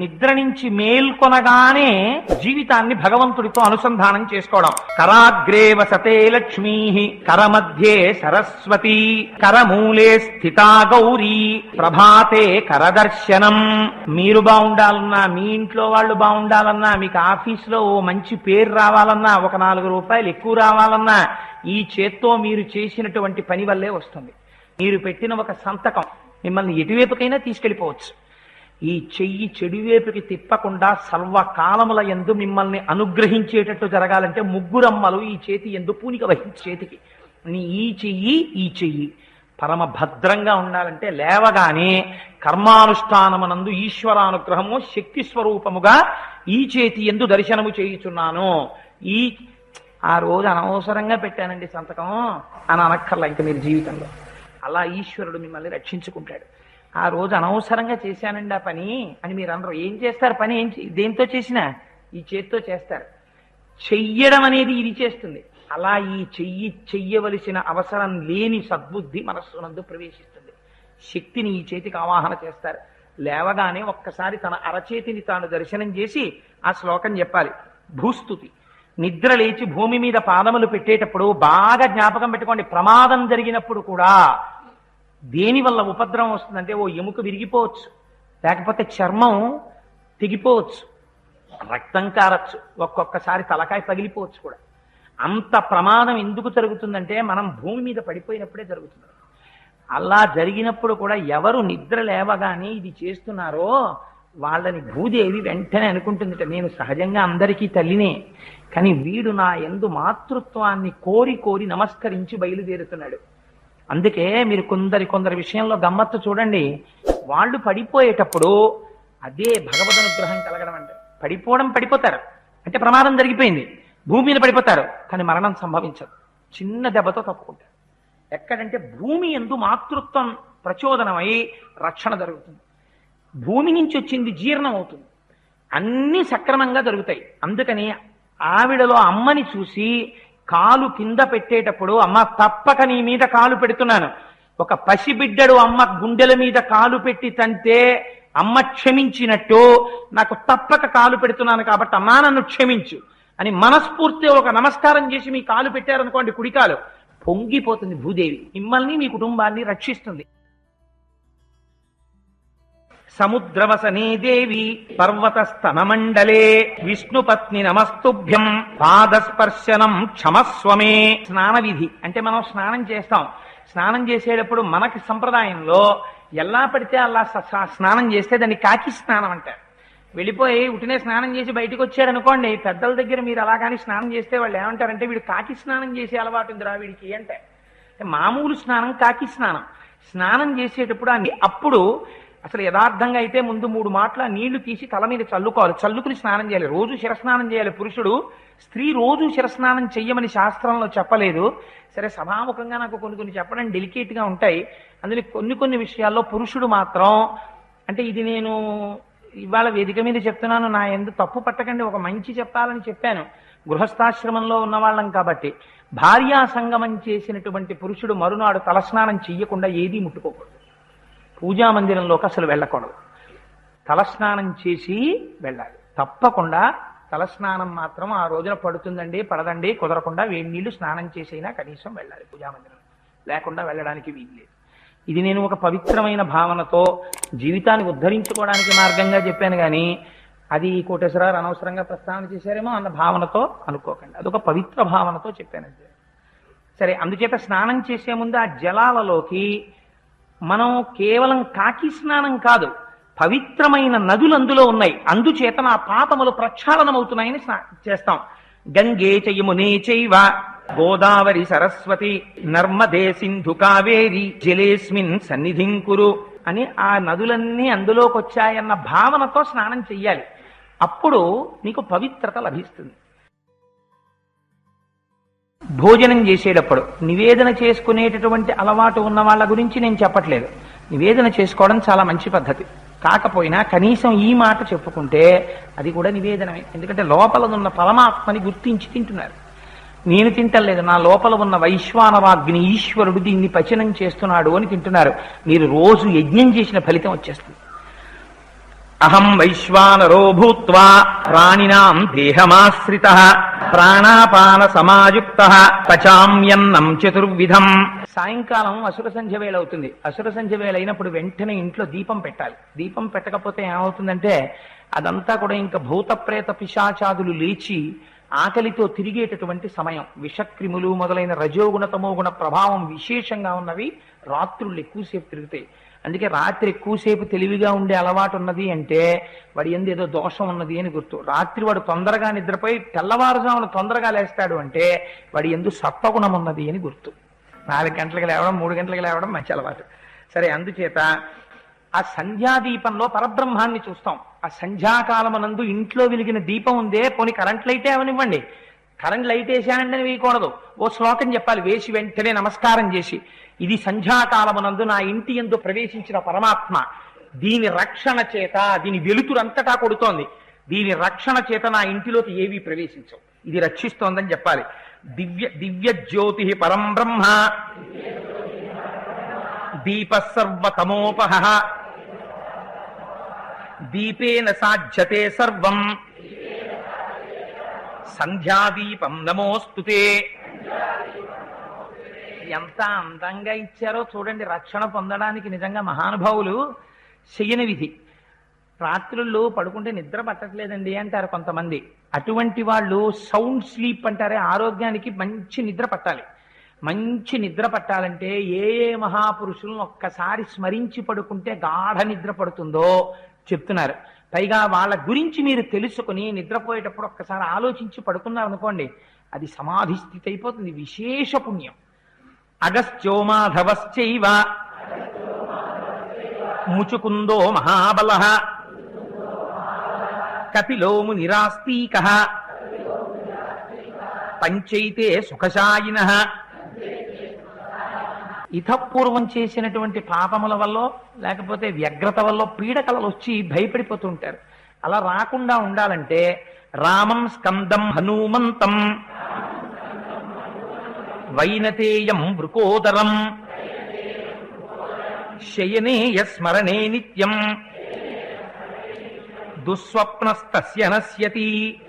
నిద్ర నుంచి మేల్కొనగానే జీవితాన్ని భగవంతుడితో అనుసంధానం చేసుకోవడం. కరాగ్రే వసతే లక్ష్మీ కరమధ్యే సరస్వతి కరమూలే స్థితా గౌరీ ప్రభాతే కరదర్శనం మీరు బాగుండాలన్నా మీ ఇంట్లో వాళ్ళు బాగుండాలన్నా మీకు ఆఫీసులో ఓ మంచి పేరు రావాలన్నా ఒక నాలుగు రూపాయలు ఎక్కువ రావాలన్నా ఈ చేత్తో మీరు చేసినటువంటి పని వల్లే వస్తుంది. మీరు పెట్టిన ఒక సంతకం మిమ్మల్ని ఎటువైపుకైనా తీసుకెళ్ళిపోవచ్చు ఈ చెయ్యి చెడువేపుకి తిప్పకుండా సర్వకాలముల ఎందు మిమ్మల్ని అనుగ్రహించేటట్టు జరగాలంటే ముగ్గురమ్మలు ఈ చేతి ఎందు పూనిక వహించి చేతికి. నీ ఈ చెయ్యి ఈ చెయ్యి. పరమ భద్రంగా ఉండాలంటే లేవగానే కర్మానుష్ఠానమునందు ఈశ్వరానుగ్రహము శక్తి స్వరూపముగా ఈ చేతి ఎందు దర్శనము చేయుచున్నాను. ఈ ఆ రోజు అనవసరంగా పెట్టానండి సంతకం. అని అనక్కర్లా ఇంకా మీరు జీవితంలో. అలా ఈశ్వరుడు మిమ్మల్ని రక్షించుకుంటాడు. ఆ రోజు అనవసరంగా చేశానండి ఆ పని. అని మీరు అందరూ ఏం చేస్తారు? పని ఏం చే- దేంతో చేసినా? ఈ చేత్తో చేస్తారు. చెయ్యడం అనేది ఇది చేస్తుంది. అలా ఈ చెయ్యి చెయ్యవలసిన అవసరం లేని సద్బుద్ధి మనస్సునందు ప్రవేశిస్తుంది. శక్తిని ఈ చేతికి ఆవాహన చేస్తారు. లేవగానే ఒక్కసారి తన అరచేతిని తాను దర్శనం చేసి ఆ శ్లోకం చెప్పాలి. భూస్తుతి. నిద్ర లేచి భూమి మీద పాదములు పెట్టేటప్పుడు బాగా జ్ఞాపకం పెట్టుకోండి. ప్రమాదం జరిగినప్పుడు కూడా దేనివల్ల ఉపద్రవం వస్తుందంటే ఓ ఎముక విరిగిపోవచ్చు. లేకపోతే చర్మం తెగిపోవచ్చు. రక్తం కారచ్చు. ఒక్కొక్కసారి తలకాయ పగిలిపోవచ్చు కూడా. అంత ప్రమాదం ఎందుకు జరుగుతుందంటే మనం భూమి మీద పడిపోయినప్పుడే జరుగుతుంది. అలా జరిగినప్పుడు కూడా ఎవరు నిద్ర లేవగానే ఇది చేస్తున్నారో వాళ్ళని భూదేవి వెంటనే అనుకుంటుందిట. నేను సహజంగా అందరికీ తల్లినే. కానీ వీడు నా ఎందు మాతృత్వాన్ని కోరి కోరి నమస్కరించి బయలుదేరుతున్నాడు. అందుకే మీరు కొందరి కొందరి విషయంలో గమ్మత్తు చూడండి. వాళ్ళు పడిపోయేటప్పుడు అదే భగవద్ అనుగ్రహం కలగడం అంటే పడిపోవడం పడిపోతారు. అంటే ప్రమాదం జరిగిపోయింది. భూమి మీద పడిపోతారు. కానీ మరణం సంభవించదు. చిన్న దెబ్బతో తప్పుకుంటారు. ఎక్కడంటే భూమి ఎందు మాతృత్వం ప్రచోదనమై రక్షణ జరుగుతుంది. భూమి నుంచి వచ్చింది జీర్ణం అవుతుంది. అన్ని సక్రమంగా జరుగుతాయి. అందుకని ఆవిడలో అమ్మని చూసి కాలు కింద పెట్టేటప్పుడు అమ్మ తప్పక నీ మీద కాలు పెడుతున్నాను. ఒక పసిబిడ్డడు అమ్మ గుండెల మీద కాలు పెట్టి తంతే అమ్మ క్షమించినట్టు నాకు తప్పక కాలు పెడుతున్నాను కాబట్టి అమ్మా నన్ను క్షమించు అని మనస్ఫూర్తిగా ఒక నమస్కారం చేసి మీ కాలు పెట్టారనుకోండి కుడికాలు పొంగిపోతుంది భూదేవి. మిమ్మల్ని మీ కుటుంబాన్ని రక్షిస్తుంది. సముద్రవసనే దేవి పర్వత స్తనమండలే విష్ణుపత్ని నమస్తుభ్యం పాదస్పర్శనం క్షమస్వమే. స్నాన విధి అంటే మనం స్నానం చేస్తాం. స్నానం చేసేటప్పుడు మనకి సంప్రదాయంలో ఎలా పడితే అలా స్నానం చేస్తే దాన్ని కాకి స్నానం అంటారు. వెళ్ళిపోయి ఉటినే స్నానం చేసి బయటకు వచ్చాడు అనుకోండి పెద్దల దగ్గర మీరు అలా కానీ స్నానం చేస్తే వాళ్ళు ఏమంటారంటే వీడు కాకి స్నానం చేసే అలవాటు ఉందిరా వీడికి అంటే. మామూలు స్నానం కాకి స్నానం. స్నానం చేసేటప్పుడు ఆ అప్పుడు అసలు యథార్థంగా అయితే ముందు మూడు మాటల నీళ్ళు తీసి తల మీద చల్లుకోవాలి. చల్లుకుని స్నానం చేయాలి. రోజు శిరస్నానం చేయాలి. పురుషుడు స్త్రీ రోజు శిరస్నానం చెయ్యమని శాస్త్రంలో చెప్పలేదు. సరే సభాముఖంగా నాకు కొన్ని కొన్ని చెప్పడం డెలికేట్గా ఉంటాయి. అందులో కొన్ని కొన్ని విషయాల్లో పురుషుడు మాత్రం అంటే ఇది నేను ఇవాళ వేదిక మీద చెప్తున్నాను. నా ఎందు తప్పు పట్టకండి. ఒక మంచి చెప్పాలని చెప్పాను. గృహస్థాశ్రమంలో ఉన్న వాళ్ళం కాబట్టి భార్యా సంగమం చేసినటువంటి పురుషుడు మరునాడు తలస్నానం చెయ్యకుండా ఏదీ ముట్టుకోకూడదు. పూజా మందిరంలోకి అసలు వెళ్ళకూడదు. తలస్నానం చేసి వెళ్ళాలి. తప్పకుండా తలస్నానం మాత్రం ఆ రోజున పడుతుందండి పడదండి కుదరకుండా వేడి నీళ్ళు స్నానం చేసైనా కనీసం వెళ్ళాలి పూజా మందిరం లేకుండా వెళ్ళడానికి వీలు లేదు. ఇది నేను ఒక పవిత్రమైన భావనతో జీవితాన్ని ఉద్ధరించుకోవడానికి మార్గంగా చెప్పాను కానీ అది కోటేశ్వరారు అనవసరంగా ప్రస్తావన చేశారేమో అన్న భావనతో అనుకోకండి. అదొక పవిత్ర భావనతో చెప్పాను సరే అందుచేత స్నానం చేసే ముందు ఆ జలాలలోకి మనం కేవలం కాకి స్నానం కాదు పవిత్రమైన నదులు అందులో ఉన్నాయి. అందుచేత నా పాపములు ప్రక్షాళనమవుతున్నాయని స్నా చేస్తాం. గంగే చయమునే చైవ గోదావరి సరస్వతి నర్మదే సింధు కావేరి జలేస్మిన్ సన్నిధిం కురు అని ఆ నదులన్నీ అందులోకి వచ్చాయన్న భావనతో స్నానం చెయ్యాలి. అప్పుడు నీకు పవిత్రత లభిస్తుంది. భోజనం చేసేటప్పుడు నివేదన చేసుకునేటటువంటి అలవాటు ఉన్న వాళ్ళ గురించి నేను చెప్పట్లేదు. నివేదన చేసుకోవడం చాలా మంచి పద్ధతి. కాకపోయినా కనీసం ఈ మాట చెప్పుకుంటే అది కూడా నివేదనమే. ఎందుకంటే లోపల ఉన్న పరమాత్మని గుర్తించి తింటున్నారు. నేను తింటలేదు. నా లోపల ఉన్న వైశ్వానవాగ్ని ఈశ్వరుడు దీన్ని పచనం చేస్తున్నాడు అని తింటున్నారు. మీరు రోజు యజ్ఞం చేసిన ఫలితం వచ్చేస్తుంది. అహం వైశ్వానరో భూత్వా ప్రాణినాం దేహమాశ్రిత ప్రాణాపాన సమాయుక్త పచామ్యన్నం చతుర్విధం. సాయంకాలం అసుర సంధ్య వేళ అవుతుంది అసుర సంధ్య వేళ అయినప్పుడు వెంటనే ఇంట్లో దీపం పెట్టాలి. దీపం పెట్టకపోతే ఏమవుతుందంటే అదంతా కూడా ఇంకా భూత ప్రేత పిశాచాదులు లేచి ఆకలితో తిరిగేటటువంటి సమయం. విషక్రిములు మొదలైన రజోగుణ తమోగుణ ప్రభావం విశేషంగా ఉన్నవి రాత్రులు ఎక్కువసేపు తిరుగుతాయి. అందుకే రాత్రి ఎక్కువసేపు తెలివిగా ఉండే అలవాటు ఉన్నది అంటే వాడి ఎందు ఏదో దోషం ఉన్నది అని గుర్తు. రాత్రి వాడు తొందరగా నిద్రపోయి తెల్లవారుజామున తొందరగా లేస్తాడు అంటే వాడి ఎందు సత్వగుణం ఉన్నది అని గుర్తు. నాలుగు గంటలకు లేవడం మూడు గంటలకు లేవడం మంచి అలవాటు. సరే అందుచేత ఆ సంధ్యాదీపంలో పరబ్రహ్మాన్ని చూస్తాం. ఆ సంధ్యాకాలమనందు ఇంట్లో వెలిగిన దీపం ఉందే పోనీ కరెంట్ లైటే అవనివ్వండి. కరెంట్ లైట్ వేసానంటే వేయకూడదు. ఓ శ్లోకం చెప్పాలి వేసి వెంటనే నమస్కారం చేసి ఇది సంధ్యాకాలమునందు నా ఇంటి ఎందు ప్రవేశించిన పరమాత్మ. దీని రక్షణ చేత దీని వెలుతురంతటా కొడుతోంది. దీని రక్షణ చేత నా ఇంటిలోకి ఏవి ప్రవేశించవు. ఇది రక్షిస్తోందని చెప్పాలి. దివ్య దివ్య జ్యోతి పరం బ్రహ్మ. దీప సర్వతమోపహ. దీపేన సాధ్యతే సర్వం. సంధ్యాదీపం నమోస్తుతే ఎంత అందంగా ఇచ్చారో చూడండి రక్షణ పొందడానికి నిజంగా మహానుభావులు చెయ్యని విధి. రాత్రుల్లో పడుకుంటే నిద్ర పట్టట్లేదండి అంటారు కొంతమంది. అటువంటి వాళ్ళు సౌండ్ స్లీప్ అంటారే ఆరోగ్యానికి మంచి నిద్ర పట్టాలి. మంచి నిద్ర పట్టాలంటే ఏ ఏ మహాపురుషులను ఒక్కసారి స్మరించి పడుకుంటే గాఢ నిద్ర పడుతుందో చెప్తున్నారు. పైగా వాళ్ళ గురించి మీరు తెలుసుకుని నిద్రపోయేటప్పుడు ఒక్కసారి ఆలోచించి పడుకున్నారనుకోండి అది సమాధి స్థితి అయిపోతుంది విశేష పుణ్యం. అగస్త్యో మాధవశ్చైవ. ముచుకుందో మహాబల. కపిలో మునిరాస్తీక. పంచైతే సుఖశాయిన. ఇతపూర్వం చేసినటువంటి పాపముల వల్ల లేకపోతే వ్యగ్రత వల్ల పీడకలలు వచ్చి భయపడిపోతుంటారు. అలా రాకుండా ఉండాలంటే రామం స్కందం హనుమంతం వైనతేయం వృకోదరం శయనేయ స్మరణే నిత్యం. దుస్వప్నస్తస్య నశ్యతి.